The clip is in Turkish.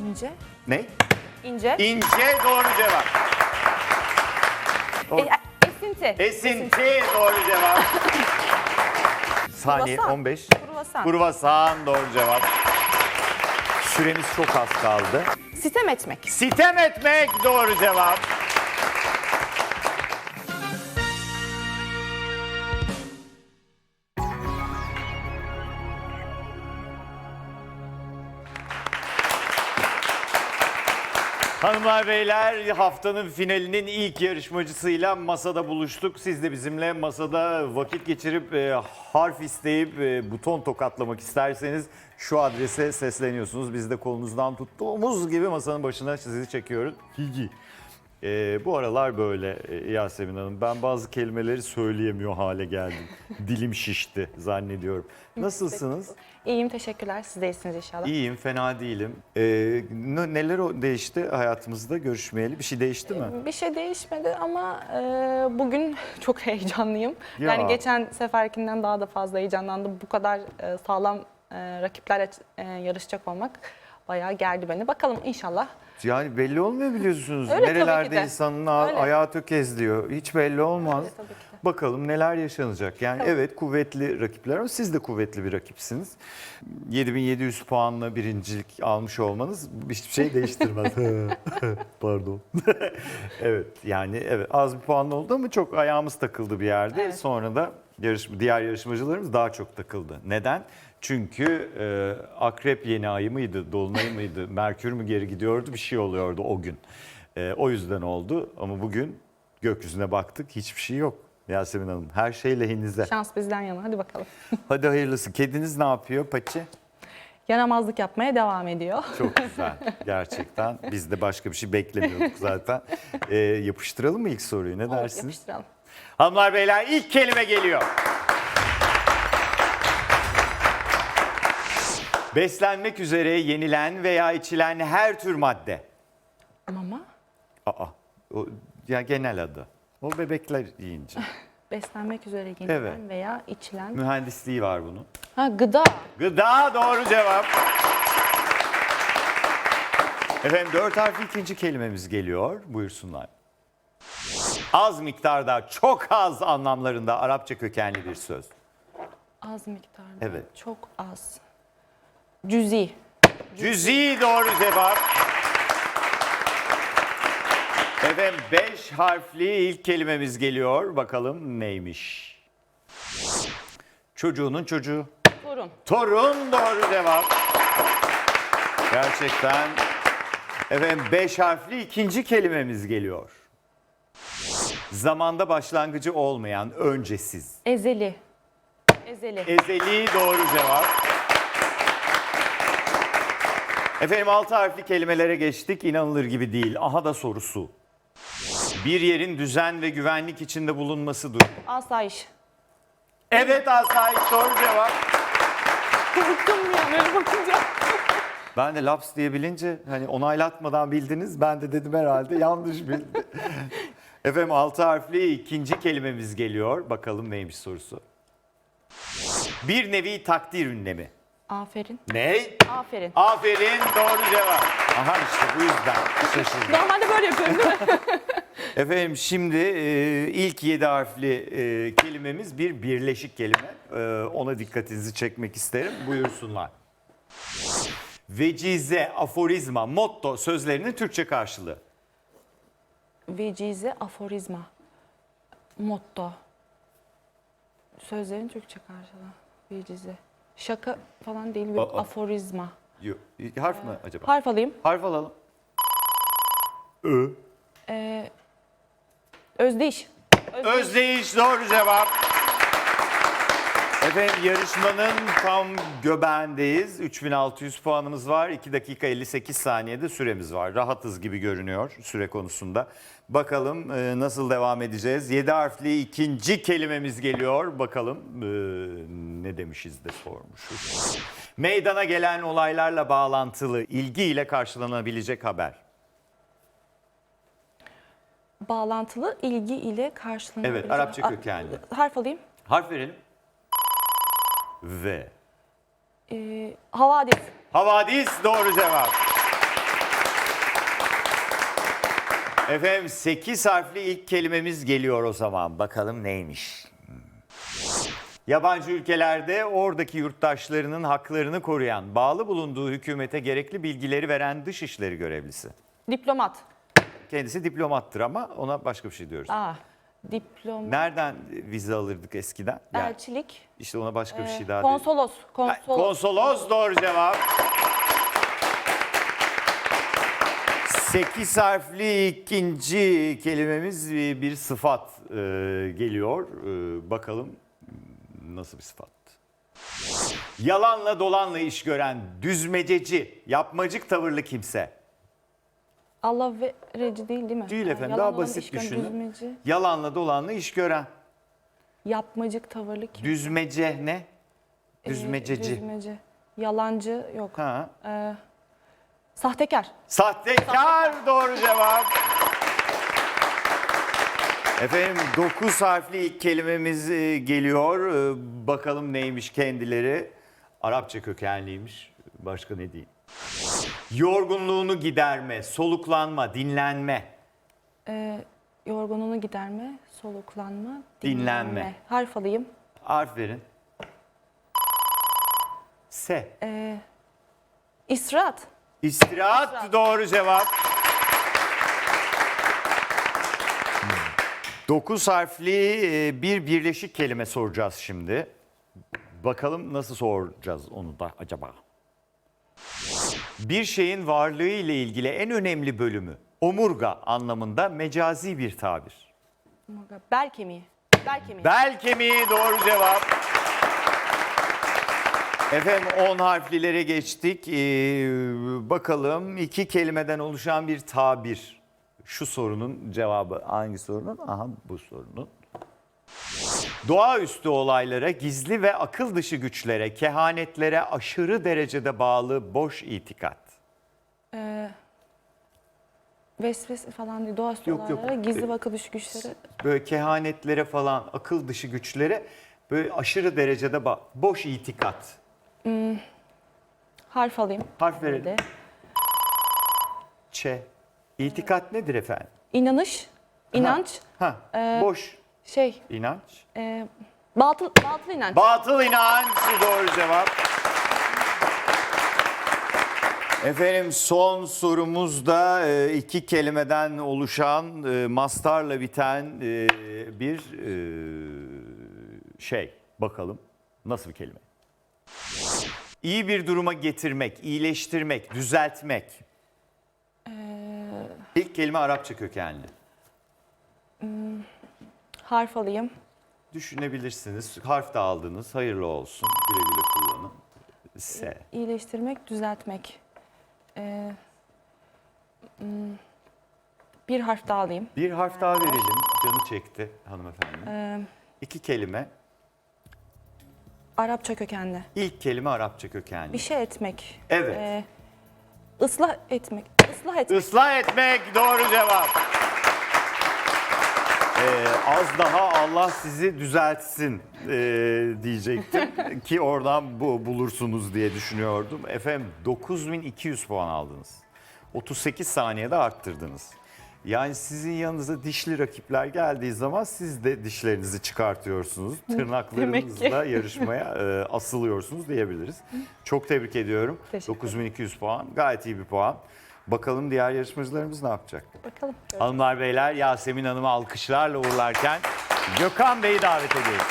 İnce. Ne? İnce. İnce doğru cevap. Doğru. e, esinti. Esinti doğru cevap. Saniye Kruvasan. 15. Kruvasan. Kruvasan doğru cevap. Süremiz çok az kaldı. Sitem etmek. Sitem etmek doğru cevap. Hanımlar beyler haftanın finalinin ilk yarışmacısıyla masada buluştuk. Siz de bizimle masada vakit geçirip e, harf isteyip e, buton tokatlamak isterseniz şu adrese sesleniyorsunuz. Biz de kolunuzdan tuttuğumuz gibi masanın başına sizi çekiyoruz. Higi. E, bu aralar böyle e, Yasemin Hanım. Ben bazı kelimeleri söyleyemiyor hale geldim. Dilim şişti zannediyorum. Nasılsınız? İyiyim teşekkürler. Siz de iyisiniz inşallah. İyiyim, fena değilim. Ee, ne- neler o- değişti hayatımızda görüşmeyeli? Bir şey değişti mi? Bir şey değişmedi ama e, bugün çok heyecanlıyım. Ya. Yani geçen seferkinden daha da fazla heyecanlandım. Bu kadar e, sağlam e, rakiplerle e, yarışacak olmak bayağı gerdi beni. Bakalım inşallah. Yani belli olmuyor biliyorsunuz. Öyle tabii Nerelerde de. insanın Öyle. ayağı tökezliyor. Hiç belli olmaz. Öyle tabii ki de. Bakalım neler yaşanacak. Yani evet kuvvetli rakipler ama siz de kuvvetli bir rakipsiniz. 7700 puanla birincilik almış olmanız hiçbir şey değiştirmez. Pardon. evet yani evet az bir puan oldu ama çok ayağımız takıldı bir yerde. Evet. Sonra da yarışma, diğer yarışmacılarımız daha çok takıldı. Neden? Çünkü e, akrep yeni ayı mıydı, dolunay mıydı, merkür mü geri gidiyordu bir şey oluyordu o gün. E, o yüzden oldu ama bugün gökyüzüne baktık hiçbir şey yok. Yasemin Hanım her şey lehinize. Şans bizden yana. Hadi bakalım. Hadi hayırlısı. Kediniz ne yapıyor Paçi? Yaramazlık yapmaya devam ediyor. Çok güzel gerçekten. Biz de başka bir şey beklemiyorduk zaten. E, yapıştıralım mı ilk soruyu ne Olur, dersiniz? yapıştıralım. Hanımlar beyler ilk kelime geliyor. Beslenmek üzere yenilen veya içilen her tür madde. Mama, Aa, o, ya genel adı. O bebekler yiyince. beslenmek üzere yenilen Evet. veya içilen. Mühendisliği var bunun. Ha gıda. Gıda doğru cevap. Efendim dört harfli ikinci kelimemiz geliyor. Buyursunlar. Az miktarda, çok az anlamlarında Arapça kökenli bir söz. Az miktarda. Evet. Çok az. Cüzi. Cüzi doğru cevap. Efendim beş harfli ilk kelimemiz geliyor. Bakalım neymiş? Çocuğunun çocuğu. Torun. Torun doğru cevap. Gerçekten. Efendim beş harfli ikinci kelimemiz geliyor. Zamanda başlangıcı olmayan öncesiz. Ezeli. Ezeli. Ezeli doğru cevap. Efendim altı harfli kelimelere geçtik. İnanılır gibi değil. Aha da sorusu. Bir yerin düzen ve güvenlik içinde bulunması durumu. Asayiş. Evet asayiş doğru cevap. Korktum ya böyle bakınca. Ben de laps diye bilince hani onaylatmadan bildiniz. Ben de dedim herhalde yanlış bildi. Efendim altı harfli ikinci kelimemiz geliyor. Bakalım neymiş sorusu. Bir nevi takdir ünlemi. Aferin. Ne? Aferin. Aferin doğru cevap. Aha işte bu yüzden şaşırdım. Normalde böyle yapıyorum değil mi? Efendim şimdi e, ilk yedi harfli e, kelimemiz bir birleşik kelime. E, ona dikkatinizi çekmek isterim. Buyursunlar. Vecize, aforizma, motto sözlerinin Türkçe karşılığı. Vecize, aforizma. Motto. Sözlerin Türkçe karşılığı. Vecize. Şaka falan değil bir Aa. aforizma. Yo- Harf mı acaba? Harf alayım. Harf alalım. Ö. Ee, özdeyiş. Özdeyiş doğru cevap. Efendim yarışmanın tam göbeğindeyiz. 3600 puanımız var. 2 dakika 58 saniyede süremiz var. Rahatız gibi görünüyor süre konusunda. Bakalım e, nasıl devam edeceğiz. 7 harfli ikinci kelimemiz geliyor. Bakalım e, ne demişiz de sormuşuz. Meydana gelen olaylarla bağlantılı ilgiyle karşılanabilecek haber. Bağlantılı ilgi ile karşılanabilecek. Evet, Arapça kökenli. Harf alayım. Harf verelim ve? Ee, havadis. Havadis doğru cevap. Efendim 8 harfli ilk kelimemiz geliyor o zaman. Bakalım neymiş? Yabancı ülkelerde oradaki yurttaşlarının haklarını koruyan, bağlı bulunduğu hükümete gerekli bilgileri veren dışişleri görevlisi. Diplomat. Kendisi diplomattır ama ona başka bir şey diyoruz. Aa diplomat. Nereden vize alırdık eskiden? Yani Elçilik. işte ona başka bir Ee, şey daha konsolos. değil. Konsolos. Konsolos doğru cevap. 8 harfli ikinci kelimemiz e, bir sıfat e, geliyor. E, bakalım nasıl bir sıfat? Yalanla dolanla iş gören, düzmececi, yapmacık tavırlı kimse. Allah verici değil değil mi? Değil efendim, yalan daha olan basit iş gören düşünün. Düzmeci. Yalanla dolanla iş gören. Yapmacık tavırlı kim? Düzmece ne? Ee, Düzmececi. düzmece. Yalancı yok. Ha. Ee, sahtekar. Sahtekar doğru cevap. Efendim 9 harfli ilk kelimemiz e, geliyor. E, Bakalım neymiş kendileri. Arapça kökenliymiş. Başka ne diyeyim? Yorgunluğunu giderme, soluklanma, dinlenme. Ee, yorgunluğunu giderme, soluklanma, Dinlenme. Harf alayım. Harf verin. S. Ee, istirahat. İstirahat doğru cevap. 9 harfli e, bir birleşik kelime soracağız şimdi. Bakalım nasıl soracağız onu da acaba? Bir şeyin varlığı ile ilgili en önemli bölümü omurga anlamında mecazi bir tabir. Omurga. Bel kemiği. Bel kemiği. Bel kemiği doğru cevap. Efendim 10 harflilere geçtik. Ee, bakalım iki kelimeden oluşan bir tabir. Şu sorunun cevabı hangi sorunun? Aha bu sorunun. Doğaüstü olaylara, gizli ve akıl dışı güçlere, kehanetlere aşırı derecede bağlı boş itikat. Ee, vesvese falan değil. Doğaüstü Yok, yok. olaylara, gizli vakı düş güçleri. Böyle kehanetlere falan, akıl dışı güçlere böyle aşırı derecede bağlı. Boş itikat. Harf alayım. Harf verelim. Hadi. Ç. İtikat nedir efendim? İnanış, inanç, Ha, Ee, boş şey, inanç. e, batıl, batıl inanç. Batıl inanç doğru cevap. Efendim son sorumuzda e, iki kelimeden oluşan e, mastarla biten e, bir e, şey. Bakalım nasıl bir kelime? İyi bir duruma getirmek, iyileştirmek, düzeltmek. İlk kelime Arapça kökenli. Harf alayım. Düşünebilirsiniz. Harf da aldınız. Hayırlı olsun. Güle güle kullanın. S. İyileştirmek, düzeltmek. Ee, hmm, bir harf daha alayım. Bir harf daha verelim. Canı çekti hanımefendi. Ee, İki kelime. Arapça kökenli. İlk kelime Arapça kökenli. Bir şey etmek. Evet. Ee, ıslah etmek. Islah etmek. Islah etmek doğru cevap. Ee, az daha Allah sizi düzeltsin ee, diyecektim ki oradan bu bulursunuz diye düşünüyordum. Efendim 9200 puan aldınız. 38 saniyede arttırdınız. Yani sizin yanınıza dişli rakipler geldiği zaman siz de dişlerinizi çıkartıyorsunuz. Tırnaklarınızla yarışmaya e, asılıyorsunuz diyebiliriz. Çok tebrik ediyorum. Teşekkür 9200 puan gayet iyi bir puan. Bakalım diğer yarışmacılarımız ne yapacak? Bakalım. Hanımlar beyler Yasemin Hanım'ı alkışlarla uğurlarken Gökhan Bey'i davet ediyoruz.